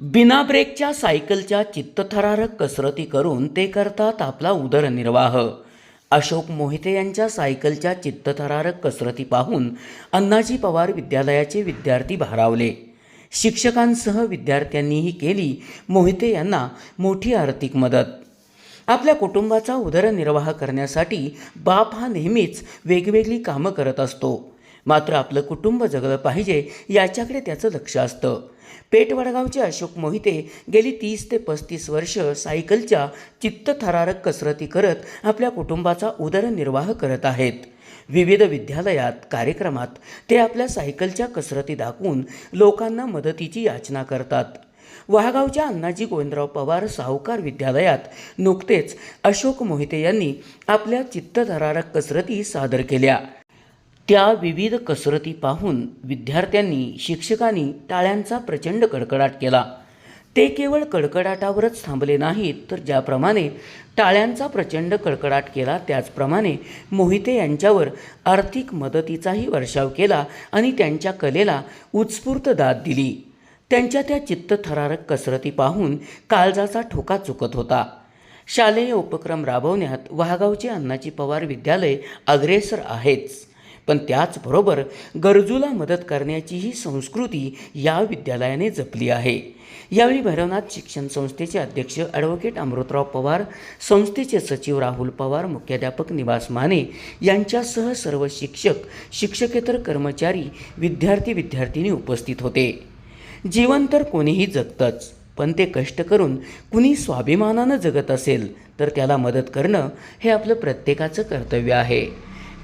बिना ब्रेकच्या सायकलच्या चित्तथरारक कसरती करून ते करतात आपला उदरनिर्वाह. अशोक मोहिते यांच्या सायकलच्या चित्तथरारक कसरती पाहून अण्णाजी पवार विद्यालयाचे विद्यार्थी भारावले. शिक्षकांसह विद्यार्थ्यांनीही केली मोहिते यांना मोठी आर्थिक मदत. आपल्या कुटुंबाचा उदरनिर्वाह करण्यासाठी बाप हा नेहमीच वेगवेगळी कामं करत असतो. मात्र आपलं कुटुंब जगलं पाहिजे याच्याकडे त्याचं लक्ष असतं. पेठवडगावचे अशोक मोहिते गेली तीस ते पस्तीस वर्ष सायकलच्या चित्तथरारक कसरती करत आपल्या कुटुंबाचा उदरनिर्वाह करत आहेत. विविध विद्यालयात कार्यक्रमात ते आपल्या सायकलच्या कसरती दाखवून लोकांना मदतीची याचना करतात. वाहगावच्या अण्णाजी गोविंदराव पवार साहूकार विद्यालयात नुकतेच अशोक मोहिते यांनी आपल्या चित्तथरारक कसरती सादर केल्या. त्या विविध कसरती पाहून विद्यार्थ्यांनी शिक्षकांनी टाळ्यांचा प्रचंड कडकडाट केला. ते केवळ कडकडाटावरच थांबले नाहीत तर ज्याप्रमाणे टाळ्यांचा प्रचंड कडकडाट केला त्याचप्रमाणे मोहिते यांच्यावर आर्थिक मदतीचाही वर्षाव केला आणि त्यांच्या कलेला उत्स्फूर्त दाद दिली. त्यांच्या त्या चित्तथरारक कसरती पाहून काळजाचा ठोका चुकत होता. शालेय उपक्रम राबवण्यात वाहगावचे अण्णाजी पवार विद्यालय अग्रेसर आहेच. पण त्याचबरोबर गरजूला मदत करण्याची ही संस्कृती या विद्यालयाने जपली आहे. यावेळी भैरवनाथ शिक्षण संस्थेचे अध्यक्ष ॲडव्होकेट अमृतराव पवार संस्थेचे सचिव राहुल पवार मुख्याध्यापक निवास माने यांच्यासह सर्व शिक्षक शिक्षकेतर कर्मचारी विद्यार्थी विद्यार्थिनी उपस्थित होते. जीवन तर कोणीही जगतंच पण ते कष्ट करून कुणी स्वाभिमानानं जगत असेल तर त्याला मदत करणं हे आपलं प्रत्येकाचं कर्तव्य आहे.